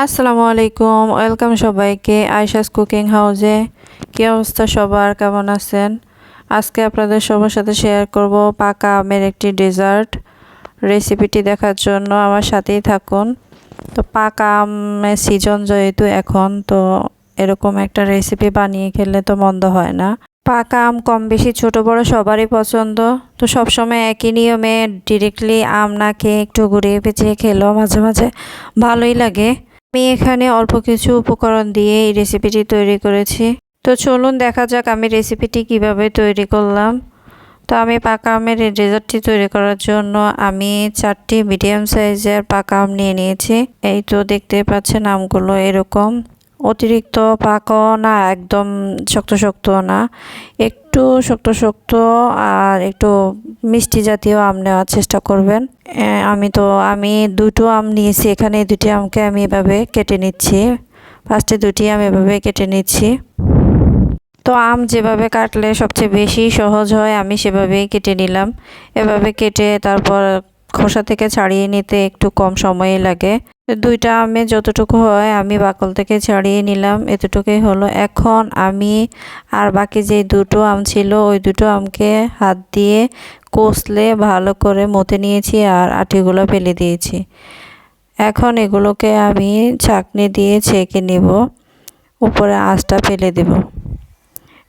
আসসালামু আলাইকুম ওয়েলকাম সবাইকে আয়শাস কুকিং হাউসে কী অবস্থা সবার? কেমন আছেন? আজকে আপনাদের সবার সাথে শেয়ার করব পাকা আমের একটি ডেজার্ট রেসিপিটি দেখার জন্য। আমার সাথেই থাকুন। তো পাকা আমের সিজন যেহেতু এখন, তো এরকম একটা রেসিপি বানিয়ে খেলে তো মন্দ হয় না। পাকা আম কম বেশি ছোট বড় সবারই পছন্দ। তো সবসময় একই নিয়মে ডিরেক্টলি আম না খেয়ে একটু ঘুরিয়ে পেঁচিয়ে খেলেও মাঝে মাঝে ভালোই লাগে। আমি এখানে অল্প কিছু উপকরণ দিয়ে এই রেসিপিটি তৈরি করেছি। তো চলুন দেখা যাক আমি রেসিপিটি কীভাবে তৈরি করলাম। তো আমি পাকা আমের এই ডেজার্টটি তৈরি করার জন্য আমি চারটি মিডিয়াম সাইজের পাকা আম নিয়ে নিয়েছি। এই তো দেখতে পাচ্ছেন আমগুলো এরকম। অতিরিক্ত পাকও না, একদম শক্ত শক্ত না। একটু শক্ত শক্ত আর একটু মিষ্টি জাতীয় আম নেওয়ার চেষ্টা করবেন। আমি তো, আমি দুটো আম নিয়েছি, এখানে দুটি আমকে আমি এভাবে কেটে নিচ্ছি। ফার্স্টে দুটি আম এভাবে কেটে নিচ্ছি। তো আম যেভাবে কাটলে সবচেয়ে বেশি সহজ হয়, আমি সেভাবেই কেটে নিলাম। এভাবে কেটে তারপর খোসা থেকে ছাড়িয়ে নিতে একটু কম সময় লাগে। দুইটা আমে যতটুকু হয় আমি বাকল থেকে ছাড়িয়ে নিলাম, এতটুকুই হলো। এখন আমি আর বাকি যে দুটো আম ছিল, ওই দুটো আমকে হাত দিয়ে কষলে ভালো করে মতে নিয়েছি আর আটিগুলো ফেলে দিয়েছি। এখন এগুলোকে আমি ছাকনি দিয়ে ছেঁকে নিব, উপরে আঁচটা ফেলে দেব।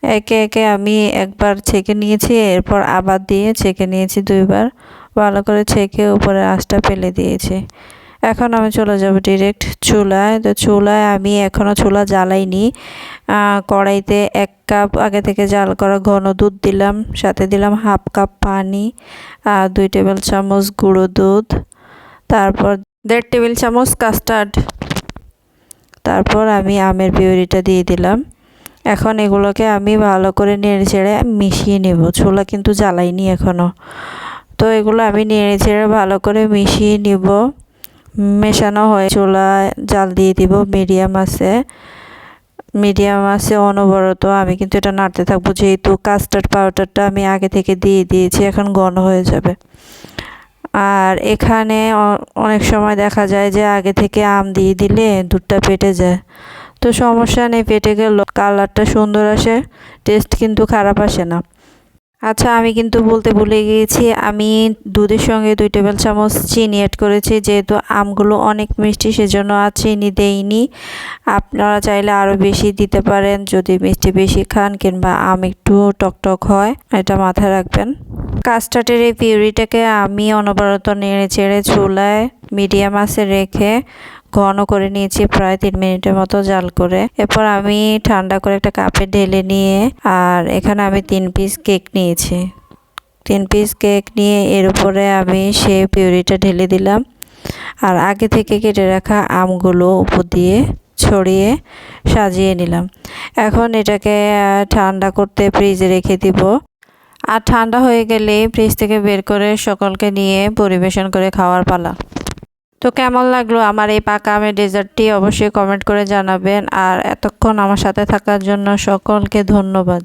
একে একে আমি একবার ছেঁকে নিয়েছি, এরপর আবার দিয়ে ছেঁকে নিয়েছি দুইবার, ভালো করে ছেঁকে উপরে আঁচটা ফেলে দিয়েছি। এখন আমি চলে যাব ডিরেক্ট চুলায়। তো চুলায় আমি এখনও চুলা জ্বালাইনি। কড়াইতে এক কাপ আগে থেকে জাল করা ঘন দুধ দিলাম, সাথে দিলাম হাফ কাপ পানি আর দুই টেবিল চামচ গুঁড়ো দুধ, তারপর দেড় টেবিল চামচ কাস্টার্ড। তারপর আমি আমের পিউরিটা দিয়ে দিলাম। এখন এগুলোকে আমি ভালো করে নেড়ে ছেড়ে মিশিয়ে নেব। ছোলা কিন্তু জ্বালাইনি এখনও তো এগুলো আমি নেড়ে ছেড়ে ভালো করে মিশিয়ে নিব। মেশানো হয়ে। চুলা জাল দিয়ে দিব মিডিয়াম আছে। মিডিয়াম আছে, অনবরত। আমি কিন্তু এটা নাড়তে থাকব, যেহেতু কাস্টার্ড পাউডারটা আমি আগে থেকে দিয়ে দিয়েছি, এখন ঘন হয়ে যাবে। আর এখানে অনেক সময় দেখা যায় যে আগে থেকে আম দিয়ে দিলে দুধটা পেটে যায়। তো সমস্যা নেই, পেটে গেল। কালারটা সুন্দর আসে টেস্ট কিন্তু খারাপ আসে না। আচ্ছা আমি কিন্তু বলতে ভুলে গিয়েছি, আমি দুধের সঙ্গে দুই টেবিল চামচ চিনি অ্যাড করেছি, যেহেতু আমগুলো অনেক মিষ্টি, সেজন্য আর চিনি দেইনি। আপনারা চাইলে আরও বেশি দিতে পারেন, যদি মিষ্টি বেশি খান, কিংবা আম একটু টকটক হয়, এটা মাথায় রাখবেন। কাস্টার্ডের এই পিউরিটাকে আমি অনবরত নেড়ে চেড়ে চুলায় মিডিয়াম আছে রেখে ঘন করে নিয়েছি, প্রায় তিন মিনিটের মতো জাল করে। এরপর আমি ঠান্ডা করে একটা কাপে ঢেলে নিয়ে, আর এখানে আমি তিন পিস কেক নিয়েছি। তিন পিস কেক নিয়ে এর উপরে আমি সে পিউরিটা ঢেলে দিলাম। আর আগে থেকে কেটে রাখা আমগুলো উপর দিয়ে ছড়িয়ে সাজিয়ে নিলাম। এখন এটাকে ঠান্ডা করতে ফ্রিজে রেখে দিব। আর ঠান্ডা হয়ে গেলে ফ্রিজ থেকে বের করে সকলকে নিয়ে পরিবেশন করে খাওয়ার পালা। তো কেমন লাগল আমার এই পাকা আমের ডেজার্টটি অবশ্যই কমেন্ট করে জানাবেন। আর এতক্ষণ আমার সাথে থাকার জন্য সকলকে ধন্যবাদ।